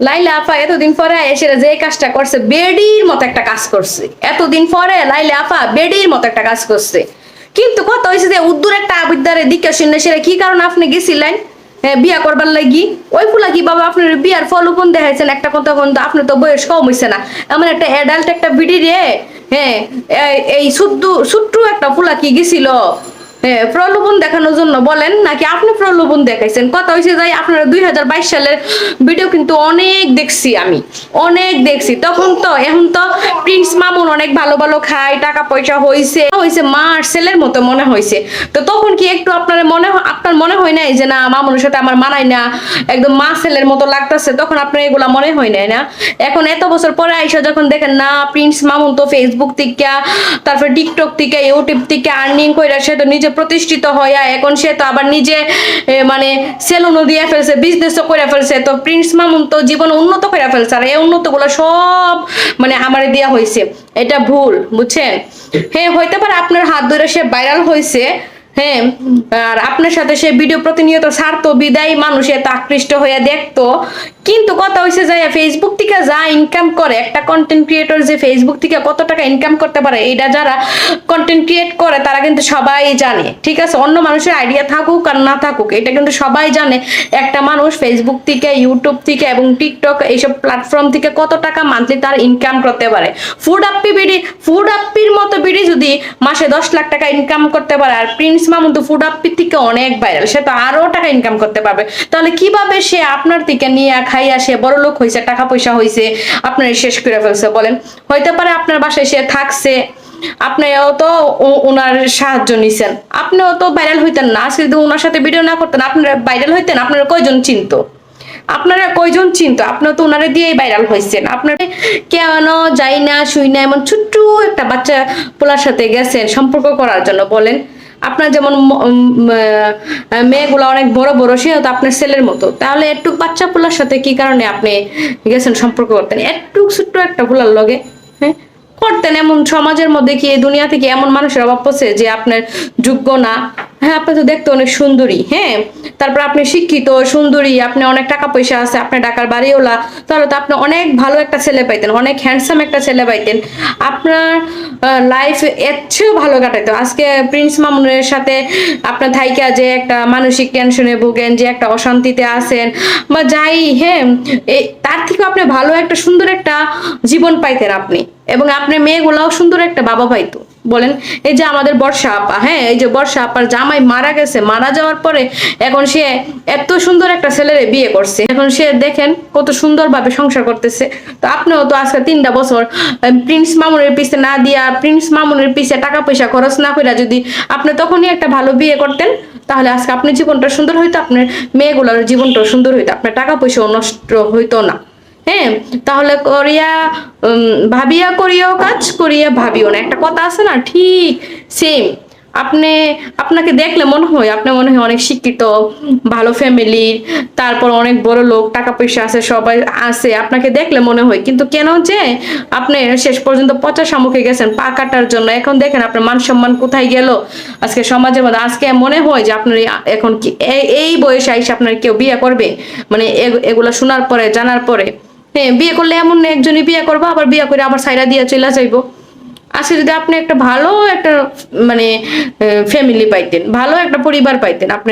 লাইলা আপা এতদিন পরে এসে যে কাজটা করছে বেডির মতো একটা কাজ করছে। এতদিন পরে লাইলা আপা বেডির মতো একটা কাজ করছে। কিন্তু কত হয়েছে যে উদ্দুর একটা আবিদ্যারে দিকে শুনে সেটা কি কারণে আপনি গেছিলেন? হ্যাঁ, বিয়া করবার লাগি? ওই ফুলা কি বাবা আপনার বিয়ার ফলপন দেখাইছেন? একটা কথা কিন্তু আপনি তো বয়স কম হয়েছে না। এমন একটা অ্যাডাল্ট একটা বিডি রে। হ্যাঁ এই- শুদ্ধ ছোট্ট একটা ফুলা কি গেছিল? প্রলোভন দেখানোর জন্য বলেন, নাকি আপনি প্রলোভন দেখাইছেন? কথা হয়েছে যাই আপনারা দুই হাজার বাইশ সালের ভিডিও কিন্তু অনেক দেখছি আমি, অনেক দেখছি। তখন তো, এখন তো প্রিন্স মামুন অনেক ভালো ভালো খায় টাকা পয়সা হয়েছে হয়েছে মা আর ছেলের মতো মনে হয়েছে তো তখন কি একটু আপনার মনে আপনার মনে হয় নাই যে না, মামুনের সাথে আমার মানায় না, একদম মা ছেলের মতো লাগতেছে, তখন আপনার এগুলা মনে হয় নাই না? এখন এত বছর পরে আইসা যখন দেখেন, না প্রিন্স মামুন তো ফেসবুক থেকে, তারপর টিকটক থেকে ইউটিউব থেকে আর্নিং করে সে তো নিজে প্রতিষ্ঠিত হইয়া এখন সে তো আবার নিজে মানে সেলুনও দিয়ে ফেলছে বিজনেসও করে ফেলছে। তো প্রিন্স মামুন তো জীবন উন্নত করে ফেলছে আর এই উন্নতগুলো সব মানে আমারে দেওয়া হয়েছে এটা ভুল, বুঝছেন? হ্যাঁ হইতে পারে আপনার হাত ধরে সে ভাইরাল হয়েছে হ্যাঁ আর আপনার সাথে সে ভিডিও প্রতিনিয়ত ছাড়তো বিদায় মানুষ, এত আকৃষ্ট হয়ে দেখতো। কিন্তু কথা হয়েছে যে ফেসবুক থেকে যা ইনকাম করে, একটা কন্টেন্ট ক্রিয়েটর যে ফেসবুক থেকে কত টাকা ইনকাম করতে পারে এটা যারা কন্টেন্ট ক্রিয়েট করে, তারা কিন্তু সবাই জানে, ঠিক আছে? অন্য মানুষের আইডিয়া থাকুক আর না থাকুক, এটা কিন্তু সবাই জানে। একটা মানুষ ফেসবুক থেকে ইউটিউব থেকে এবং টিকটক এইসব প্ল্যাটফর্ম থেকে কত টাকা মান্থলি তার ইনকাম করতে পারে। ফুড আপ্পি বিডি ফুড আপ্পির মতো বিডি যদি মাসে দশ লাখ টাকা ইনকাম করতে পারে, আর প্রিন্স মামুন তো ফুড আপ্পির থেকে অনেক ভাইরাল সে তো আরও টাকা ইনকাম করতে পারবে। তাহলে কীভাবে সে আপনার থেকে নিয়ে খাইয়া সে বড় লোক হয়েছে টাকা পয়সা হয়েছে আপনার শেষ করে ফেলছে বলেন? হইতে পারে আপনার বাসায় সে থাকছে তো ওনার সাহায্য নিছেন। আপনিও তো ভাইরাল হইতেন না যদি ওনার সাথে ভিডিও না করতেন, আপনারা ভাইরাল হইতেন, আপনারা কয়জন চিনতো? আপনারা কয়জন চিনতো? আপনারা তো ওনারে দিয়েই ভাইরাল হয়েছেন আপনারা কেন যাই না, শুই না, এমন ছোট্ট একটা বাচ্চা পোলার সাথে গেছেন সম্পর্ক করার জন্য বলেন? আপনার যেমন মেয়েগুলো অনেক বড় বড়, সেও তো আপনার ছেলের মতো। তাহলে একটু বাচ্চা পোলার সাথে কি কারণে আপনি গেছেন সম্পর্ক করতেন? একটু ছোট্ট একটা পোলার লগে হ্যাঁ? করতেন এমন সমাজের মধ্যে কি এই দুনিয়া থেকে এমন মানুষের অভাব পড়ছে যে আপনার যোগ্য না? হ্যাঁ আপনি তো দেখতে অনেক সুন্দরী হ্যাঁ? তারপর আপনি শিক্ষিত, সুন্দরী, আপনি অনেক টাকা পয়সা আছে, আপনি টাকার বাড়িওলা তাহলে তো আপনি অনেক ভালো একটা ছেলে পাইতেন, অনেক হ্যান্ডসাম একটা ছেলে পাইতেন। আপনার লাইফ এর চেয়েও ভালো কাটাইতো। আজকে প্রিন্স মামুনের সাথে আপনার থাইকা যে একটা মানসিক টেনশনে ভোগেন, যে একটা অশান্তিতে আছেন, বা যাই হ্যাঁ তার থেকে আপনি ভালো একটা, সুন্দর একটা জীবন পাইতেন আপনি। এবং আপনার মেয়েগুলাও সুন্দর একটা বাবা পাইতো বলেন, এই যে আমাদের বর্ষা আপা হ্যাঁ এই যে বর্ষা আপার জামাই মারা গেছে, মারা যাওয়ার পরে এখন সে এত সুন্দর একটা ছেলেরে বিয়ে করছে। এখন সে দেখেন কত সুন্দরভাবে সংসার করতেছে। তো আপনিও তো আজকে তিনটা বছর প্রিন্স মামুনের পিছে না দিয়া, প্রিন্স মামুনের পিছে টাকা পয়সা খরচ না করে যদি আপনি তখনই একটা ভালো বিয়ে করতেন, তাহলে আজকে আপনার জীবনটা সুন্দর হইতো, আপনার মেয়েগুলোর জীবনটাও সুন্দর হইতো, আপনার টাকা পয়সাও নষ্ট হইতো না। হ্যাঁ তাহলে করিয়া ভাবিয়া করিয়াও কাজ, করিয়া ভাবিও না। একটা কথা আছে না? ঠিক সেম আপনি, আপনাকে দেখলে মনে হয়, আপনি মনে হয় অনেক শিক্ষিত, ভালো ফ্যামিলির তারপর অনেক বড় লোক, টাকা পয়সা আছে, সবাই আছে, আপনাকে দেখলে মনে হয়। কিন্তু কেন যে আপনি শেষ পর্যন্ত পচা শামুখে গেছেন পা কাটার জন্য। এখন দেখেন আপনার মান সম্মান কোথায় গেল? আজকে সমাজের মধ্যে, আজকে মনে হয় যে আপনার এখন কি, এই- বয়সে আইসে আপনার কেউ বিয়ে করবে? মানে এগ- এগুলা শোনার পরে, জানার পরে। হ্যাঁ বিয়ে করলে এমন একজনই বিয়ে করব, আবার বিয়ে করে আবার সাইরা দিয়ে চলে যাইবো। আজকে যদি আপনি একটা ভালো একটা মানে ফ্যামিলি পাইতেন, ভালো একটা পরিবার পাইতেন, আপনি